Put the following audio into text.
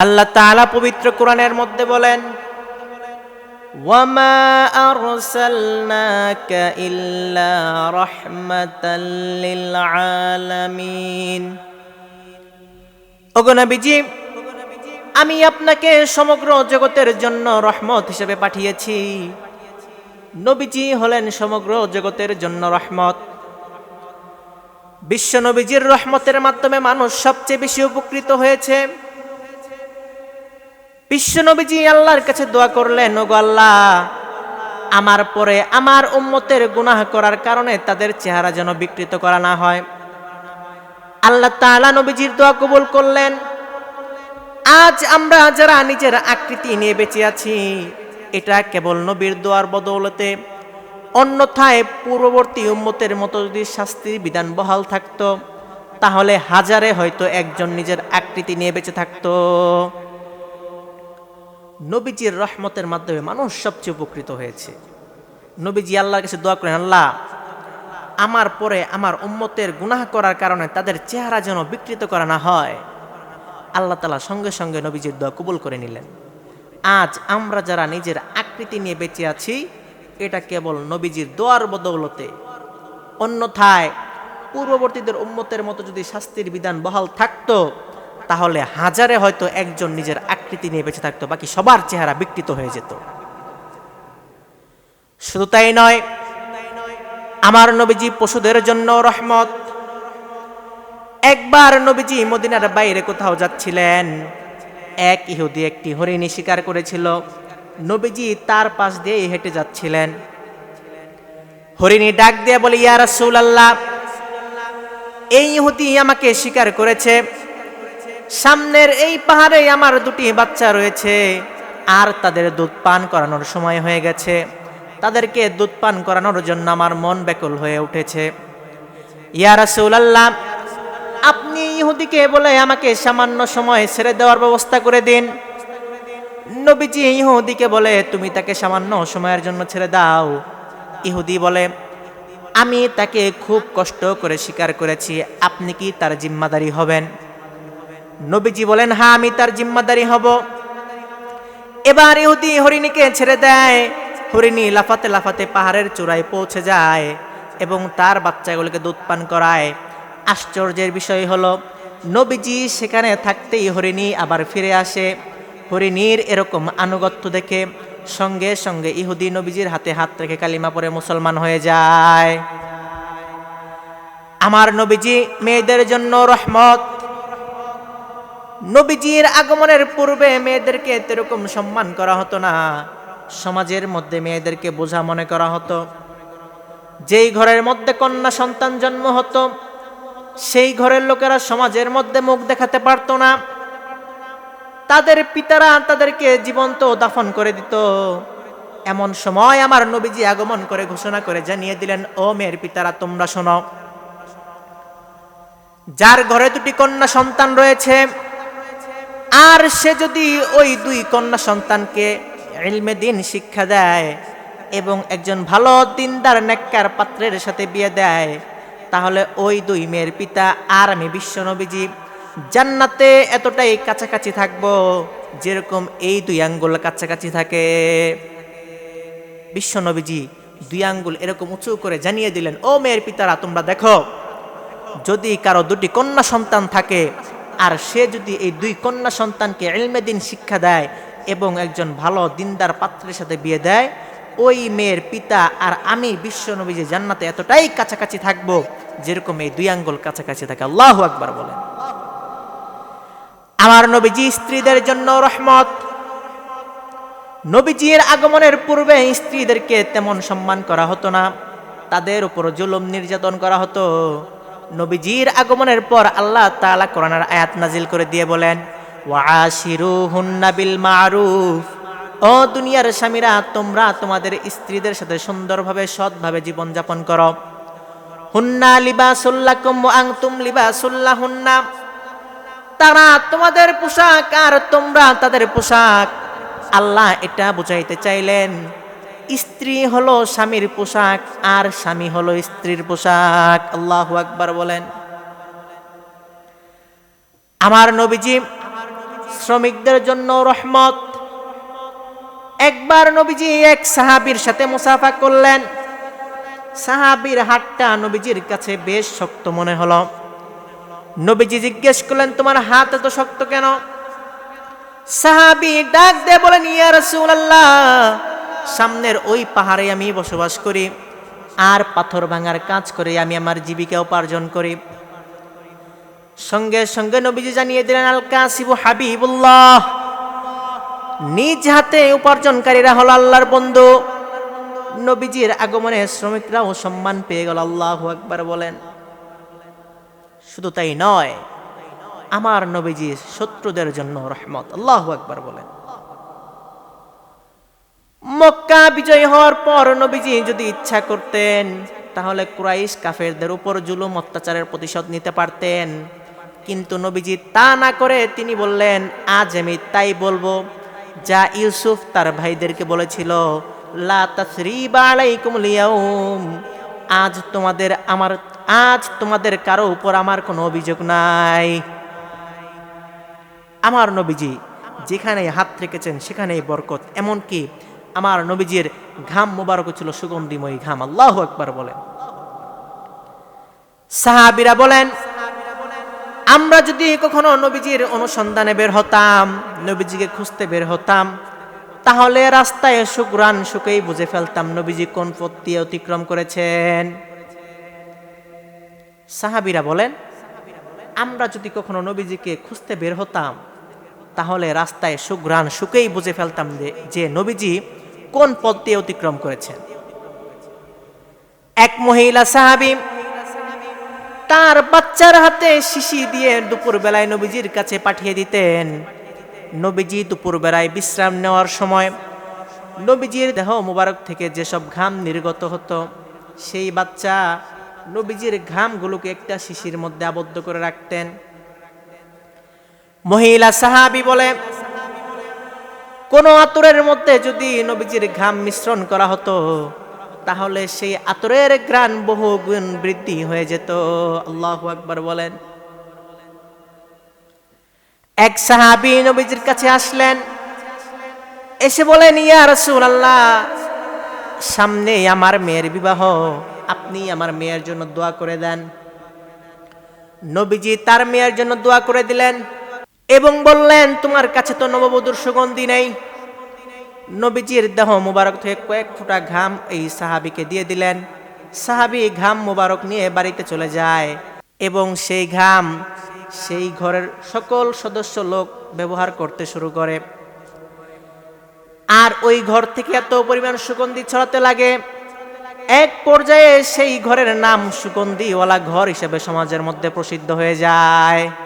আল্লাহ তাআলা পবিত্র কোরআনের মধ্যে বলেন আমি আপনাকে সমগ্র জগতের জন্য রহমত হিসেবে পাঠিয়েছি। নবীজি হলেন সমগ্র জগতের জন্য রহমত। বিশ্ব নবীজির রহমতের মাধ্যমে মানুষ সবচেয়ে বেশি উপকৃত হয়েছে। বিশ্ব নবীজি আল্লাহর কাছে দোয়া করলেন, ওগো আল্লাহ, আমার পরে আমার উম্মতের গুনাহ করার কারণে তাদের চেহারা যেন বিকৃত করা না হয়। আল্লাহ তাআলা নবীজির দোয়া কবুল করলেন। আজ আমরা যারা নিজের আকৃতি নিয়ে বেঁচে আছি, এটা কেবল নবীর দোয়ার বদৌলতে। অন্যথায় পূর্ববর্তী উম্মতের মতো যদি শাস্তির বিধান বহাল থাকতো, তাহলে হাজারে হয়তো একজন নিজের আকৃতি নিয়ে বেঁচে থাকতো। নবীজির রহমতের মাধ্যমে মানুষ সবচেয়ে উপকৃত হয়েছে। নবীজি আল্লাহর কাছে দোয়া করেন, আল্লাহ, আমার পরে আমার উম্মতের গুনাহ করার কারণে তাদের চেহারা যেন বিকৃত করা না হয়। আল্লাহ তালা সঙ্গে সঙ্গে নবীজির দোয়া কবুল করে নিলেন। আজ আমরা যারা নিজের আকৃতি নিয়ে বেঁচে আছি, এটা কেবল নবীজির দোয়ার বদৌলতে। অন্যথায় পূর্ববর্তীদের উম্মতের মতো যদি শাস্তির বিধান বহাল থাকতো তাহলে হাজারে হয়তো একজন নিজের আকৃতি নিয়ে বেঁচে থাকতো, বাকি সবার চেহারা বিকৃত হয়ে যেত। শুধু তাই নয়, আমার নবীজি পশুদের জন্য রহমত। একবার নবীজি মদিনার বাইরে কোথাও যাচ্ছিলেন, এক ইহুদি একটি হরিণী শিকার করেছিল। নবীজি তার পাশ দিয়ে হেঁটে যাচ্ছিলেন। হরিণী ডাক দিয়ে বলে, ইয়া রাসূলুল্লাহ, এই ইহুদি আমাকে শিকার করেছে সামনের এই পাহাড়ে আমার দুটি বাচ্চা রয়েছে। আর তাদের দুধ পান করানোর সময় হয়ে গেছে। তাদেরকে দুধ পান করানোর জন্য আমার মন ব্যাকুল হয়ে উঠেছে। ইয়া রাসূলুল্লাহ, আপনি ইহুদিকে বলে আমাকে সামান্য সময় ছেড়ে দেওয়ার ব্যবস্থা করে দিন। নবীজি ইহুদিকে বলে, তুমি তাকে সামান্য সময়ের জন্য ছেড়ে দাও। ইহুদি বলে, আমি তাকে খুব কষ্ট করে স্বীকার করেছি। আপনি কি তার জিম্মাদারি হবেন? নবীজি বলেন হ্যাঁ আমি তার জিম্মাদারি হব। এবার ইহুদি হরিণীকে ছেড়ে দেয়। হরিণী লাফাতে লাফাতে পাহাড়ের চূড়ায় পৌঁছে যায় এবং তার বাচ্চাগুলোকে দুধ পান করায়। আশ্চর্যের বিষয় হলো, নবীজি সেখানে থাকতেই হরিণী আবার ফিরে আসে। হরিণীর এরকম আনুগত্য দেখে সঙ্গে সঙ্গে ইহুদি নবীজির হাতে হাত রেখে কালিমা পরে মুসলমান হয়ে যায়। আমার নবীজি, মেয়েদের জন্য রহমত নবীজির আগমনের পূর্বে মেয়েদেরকে এরকম সম্মান করা হতো না। সমাজের মধ্যে মেয়েদেরকে বোঝা মনে করা হতো। যেই ঘরের মধ্যে কন্যা সন্তান জন্ম হতো, সেই ঘরের লোকেরা সমাজের মধ্যে মুখ দেখাতে পারতো না। তাদের পিতারা তাদেরকে জীবন্ত দাফন করে দিত। এমন সময় আমার নবীজি আগমন করে ঘোষণা করে জানিয়ে দিলেন, ও মেয়ের পিতারা, তোমরা শোনো। যার ঘরে দুটি কন্যা সন্তান রয়েছে আর সে যদি ওই দুই কন্যা সন্তানকে ইলমে দিন শিক্ষা দেয় এবং একজন ভালো দিনদার নেককার পাত্রের সাথে বিয়ে দেয়, তাহলে ওই দুই মেয়ের পিতা আর আমি বিশ্বনবীজি জান্নাতে এতটাই কাছাকাছি থাকব যেরকম এই দুই আঙ্গুল কাছাকাছি থাকে। বিশ্বনবীজি দুই আঙ্গুল এরকম উঁচু করে জানিয়ে দিলেন, ও মেয়ের পিতারা, তোমরা দেখো, যদি কারও দুটি কন্যা সন্তান থাকে আর সে যদি এই দুই কন্যা সন্তানকে এলমে দিন শিক্ষা দেয় এবং একজন ভালো দিনদার পাত্রের সাথে বিয়ে দেয়, ওই মেয়ের পিতা আর আমি বিশ্ব নবীজি জান্নাতে এতটাই কাছাকাছি থাকব যেরকম এই দুই আঙ্গুল কাছাকাছি থাকে। আল্লাহ আকবার বলেন। আমার নবীজি স্ত্রীদের জন্য রহমত। নবীজির আগমনের পূর্বে স্ত্রীদেরকে তেমন সম্মান করা হতো না। তাদের উপর জুলুম নির্যাতন করা হতো। নবীজির আগমনের পর আল্লাহ তাআলা কোরআনের আয়াত নাজিল করে দিয়ে বলেন বিল মারুফ। ও দুনিয়ার স্বামীরা, তোমরা তোমাদের স্ত্রীদের সাথে সুন্দরভাবে, সৎভাবে জীবন যাপন করো। হুন্না লিবাসুল্লাকুম ওয়া আনতুম লিবাসুল্লাহুন্না তারা তোমাদের পোশাক আর তোমরা তাদের পোশাক। আল্লাহ এটা বুঝাইতে চাইলেন স্ত্রী হলো স্বামীর পোশাক আর স্বামী হলো স্ত্রীর পোশাক। আল্লাহু আকবার বলেন। আমার নবীজি শ্রমিকদের জন্য রহমত। একবার নবীজি এক সাহাবীর সাথে মুসাফা করলেন। সাহাবীর হাতটা নবীজির কাছে বেশ শক্ত মনে হলো। নবীজি জিজ্ঞেস করলেন, তোমার হাত এত শক্ত কেন? সাহাবি ডাক দিয়ে বলেন, ইয়া রাসূলুল্লাহ সামনের ওই পাহাড়ে আমি বসবাস করি, আর পাথর ভাঙার কাজ করে আমি আমার জীবিকা উপার্জন করি। সঙ্গে সঙ্গে নবীজি জানিয়ে দিলেন আল কাসিবু হাবিবুল্লাহ। নিজ হাতে উপার্জনকারীরা হলো আল্লাহর বন্ধু। নবীজির আগমনে শ্রমিকরাও সম্মান পেয়ে গেল, আল্লাহ একবার বলেন। শুধু তাই নয়, আমার নবীজি শত্রুদের জন্য রহমত, আল্লাহ একবার বলেন। মক্কা বিজয় হওয়ার পর নবীজি যদি ইচ্ছা করতেন, তাহলে কুরাইশ কাফেরদের উপর জুলুম, অত্যাচারের প্রতিশোধ নিতে পারতেন। কিন্তু নবীজি তা না করে তিনি বললেন, আজ আমি তাই বলব। যা ইউসুফ তার ভাইদেরকে বলেছিল, লা আজ তোমাদের আমার, আজ তোমাদের কারও উপর আমার কোনো অভিযোগ নাই। আমার নবীজি যেখানে হাত রেখেছেন, সেখানেই বরকত। এমনকি আমার নবীজির ঘাম মোবারক ছিল সুগন্ধিময় ঘাম। আল্লাহ একবার বলেন। সাহাবিরা বলেন, আমরা যদি কখনো নবীজির অনুসন্ধানে বের হতাম, নবীজিকে খুঁজতে বের হতাম, তাহলে রাস্তায় সুগ্রান সুখেই বুঝে ফেলতাম নবীজি কোন পথ দিয়ে অতিক্রম করেছেন। সাহাবিরা বলেন, আমরা যদি কখনো নবীজিকে খুঁজতে বের হতাম, তাহলে রাস্তায় সুগ্রান সুখেই বুঝে ফেলতাম যে নবীজি কোন পথ দিয়ে অতিক্রম করেছেন এক মহিলা সাহাবী তার বাচ্চার হাতে শিশি দিয়ে দুপুর বেলায় নবীজির কাছে পাঠিয়ে দিতেন। নবীজি দুপুর বেলায় বিশ্রাম নেওয়ার সময় নবীজির দেহ মোবারক থেকে যেসব ঘাম নির্গত হতো, সেই বাচ্চা নবীজির ঘামগুলোকে একটা শিশির মধ্যে আবদ্ধ করে রাখতেন। মহিলা সাহাবি বলে কোন আতরের মধ্যে যদি নবীজির ঘাম মিশ্রণ করা হতো, তাহলে সেই আতরের গ্রান বহু গুণ বৃদ্ধি হয়ে যেত। আল্লাহ আকবার বলেন। এক সাহাবি নবীজির কাছে আসলেন। এসে বলেন, ইয়া রসুল আল্লাহ সামনে আমার মেয়ের বিবাহ, আপনি আমার মেয়ের জন্য দোয়া করে দেন। নবীজি তার মেয়ের জন্য দোয়া করে দিলেন। এবং বললেন, তোমার কাছে তো নববধূর সুগন্ধি নেই। নবীজির দেহ মুবারক থেকে কয়েক ফোঁটা ঘাম এই সাহাবিকে দিয়ে দিলেন। সাহাবি ঘাম মুবারক নিয়ে বাড়িতে চলে যায় এবং সেই ঘাম সেই ঘরের সকল সদস্য লোক ব্যবহার করতে শুরু করে। আর ওই ঘর থেকে এত পরিমাণ সুগন্ধি ছড়াতে লাগে। এক পর্যায়ে সেই ঘরের নাম সুগন্ধিওয়ালা ঘর হিসেবে সমাজের মধ্যে প্রসিদ্ধ হয়ে যায়।